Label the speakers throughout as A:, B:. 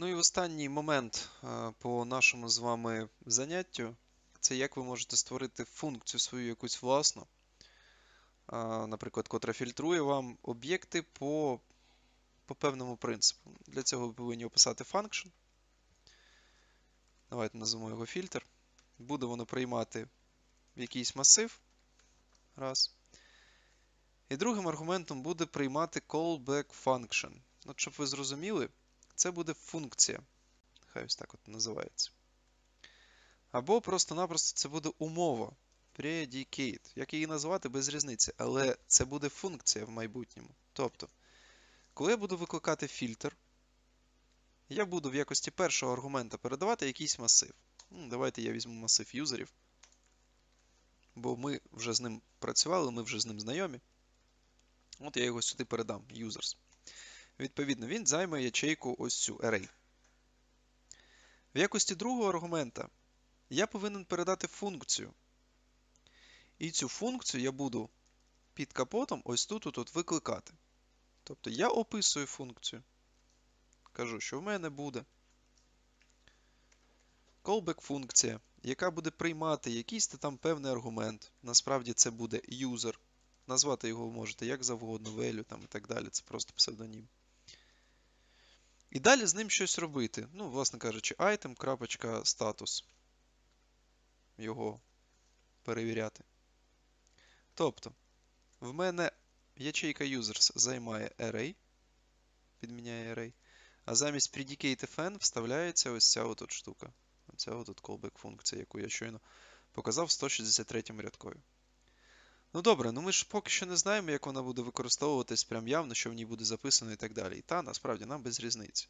A: Ну і останній момент е, по нашому з вами заняттю це як ви можете створити функцію свою якусь власну, е, наприклад, котра фільтрує вам об'єкти по, по певному принципу. Для цього ви повинні описати function. Давайте назвемо його фільтр. Буде воно приймати якийсь масив. Раз. І другим аргументом буде приймати callback function. От щоб ви зрозуміли, це буде функція. Хай ось так от називається. Або просто-напросто це буде умова. Predicate. Як її назвати, без різниці. Але це буде функція в майбутньому. Тобто, коли я буду викликати фільтр, я буду в якості першого аргумента передавати якийсь масив. Ну, Давайте я візьму масив юзерів. Бо ми вже з ним працювали, ми вже з ним знайомі. От я його сюди передам, users. Відповідно, він займе ячейку ось цю array. В якості другого аргумента я повинен передати функцію. І цю функцію я буду під капотом ось тут от, от викликати. Тобто я описую функцію. Кажу, що в мене буде callback функція, яка буде приймати якийсь там певний аргумент. Насправді це буде user. Назвати його можете як завгодно, value там і так далі. Це просто псевдонім. І далі з ним щось робити. Ну, власне кажучи, item.status. Його перевіряти. Тобто, в мене ячейка users займає array, підміняє array, а замість predicate.fn вставляється ось ця от штука. Оця от callback функція, яку я щойно показав в 163 рядкові. Ну добре, ну ми ж поки що не знаємо, як вона буде використовуватись прям явно, що в ній буде записано і так далі. І та, насправді, нам без різниці.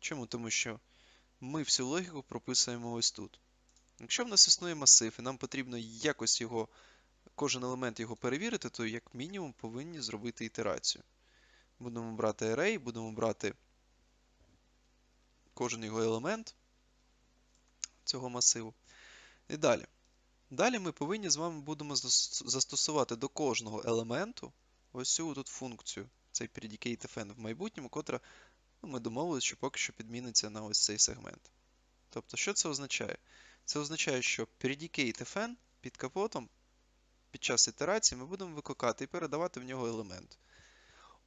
A: Чому? Тому що ми всю логіку прописуємо ось тут. Якщо в нас існує масив, і нам потрібно якось його, кожен елемент його перевірити, то як мінімум повинні зробити ітерацію. Будемо брати array, будемо брати кожен його елемент цього масиву. І далі. Далі ми повинні з вами будемо застосувати до кожного елементу ось цю тут функцію, цей predicate.fn в майбутньому, котра ну, ми домовилися, що поки що підміниться на ось цей сегмент. Тобто, що це означає? Це означає, що predicate.fn під капотом під час ітерації ми будемо викликати і передавати в нього елемент.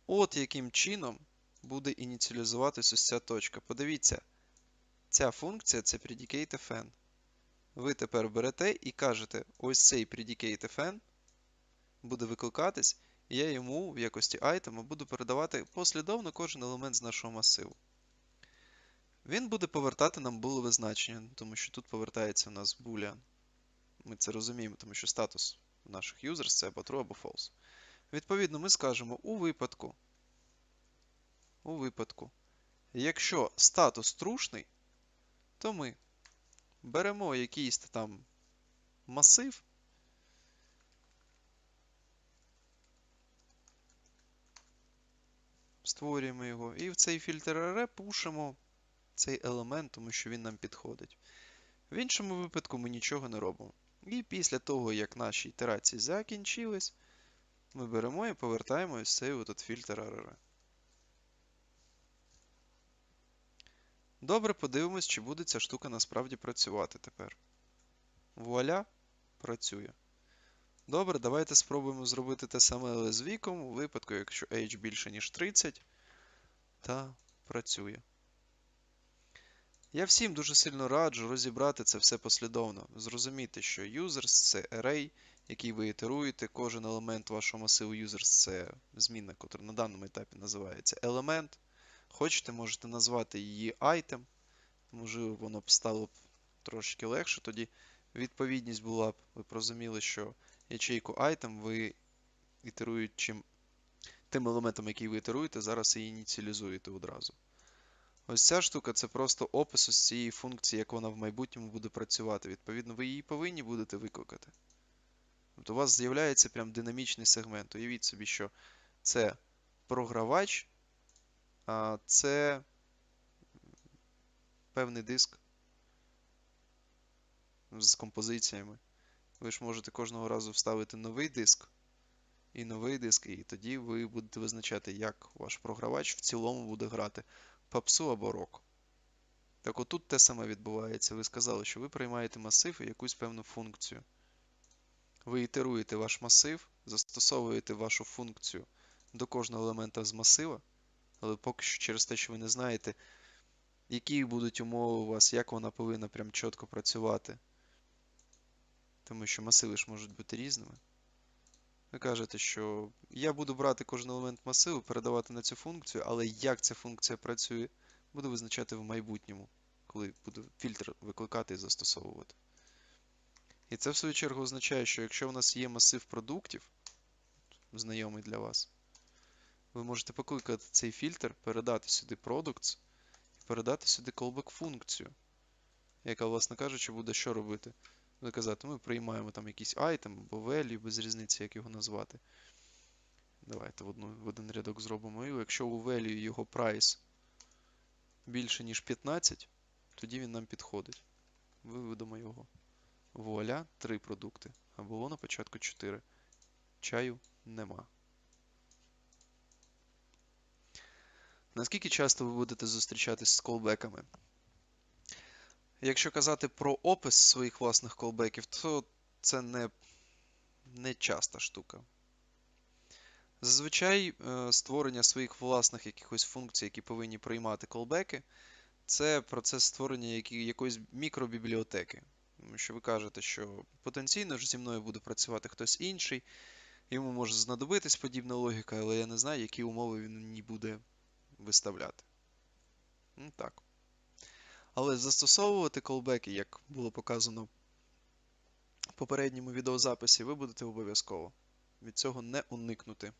A: От яким чином буде ініціалізуватися ось ця точка. Подивіться, ця функція це predicate.fn ви тепер берете і кажете, ось цей predicate.fn буде викликатись, і я йому в якості айтема буду передавати послідовно кожен елемент з нашого масиву. Він буде повертати нам булеве значення, тому що тут повертається у нас boolean. Ми це розуміємо, тому що статус наших users це або true, або false. Відповідно, ми скажемо у випадку, у випадку, якщо статус трушний, то ми беремо якийсь там масив. Створюємо його. І в цей фільтр array пушимо цей елемент, тому що він нам підходить. В іншому випадку ми нічого не робимо. І після того, як наші ітерації закінчились, ми беремо і повертаємо ось цей от фільтр array. Добре, подивимось, чи буде ця штука насправді працювати тепер. Вуаля, працює. Добре, давайте спробуємо зробити те саме але з віком, у випадку, якщо H більше, ніж 30, та працює. Я всім дуже сильно раджу розібрати це все послідовно. Зрозуміти, що users це array, який ви ітеруєте. Кожен елемент вашого масиву users це змінна, яка на даному етапі називається елемент. Хочете, можете назвати її item. Можливо, воно б стало б трошки легше. Тоді відповідність була б, ви б розуміли, що ячейку item ви ітеруючим тим елементом, який ви ітеруєте, зараз її ініціалізуєте одразу. Ось ця штука це просто опис ось цієї функції, як вона в майбутньому буде працювати. Відповідно, ви її повинні будете викликати. Тобто у вас з'являється прям динамічний сегмент. Уявіть собі, що це програвач це певний диск з композиціями. Ви ж можете кожного разу вставити новий диск і новий диск, і тоді ви будете визначати, як ваш програвач в цілому буде грати попсу або рок. Так отут те саме відбувається. Ви сказали, що ви приймаєте масив і якусь певну функцію. Ви ітеруєте ваш масив, застосовуєте вашу функцію до кожного елемента з масива, але поки що через те, що ви не знаєте, які будуть умови у вас, як вона повинна прям чітко працювати. Тому що масиви ж можуть бути різними. Ви кажете, що я буду брати кожен елемент масиву, передавати на цю функцію, але як ця функція працює, буду визначати в майбутньому, коли буду фільтр викликати і застосовувати. І це в свою чергу означає, що якщо у нас є масив продуктів, знайомий для вас, ви можете покликати цей фільтр, передати сюди products і передати сюди callback функцію, яка, власне кажучи, буде що робити? Буде казати, ми приймаємо там якийсь item або value, без різниці, як його назвати. Давайте в, одну, в один рядок зробимо. І якщо у value його price більше, ніж 15, тоді він нам підходить. Виведемо його. Вуаля, 3 продукти. А було на початку 4. Чаю нема. Наскільки часто ви будете зустрічатись з колбеками? Якщо казати про опис своїх власних колбеків, то це не, не часта штука. Зазвичай е, створення своїх власних якихось функцій, які повинні приймати колбеки, це процес створення якоїсь мікробібліотеки. Тому що ви кажете, що потенційно ж зі мною буде працювати хтось інший, йому може знадобитись подібна логіка, але я не знаю, які умови він мені буде виставляти. Ну, так. Але застосовувати колбеки, як було показано в попередньому відеозаписі, ви будете обов'язково. Від цього не уникнути.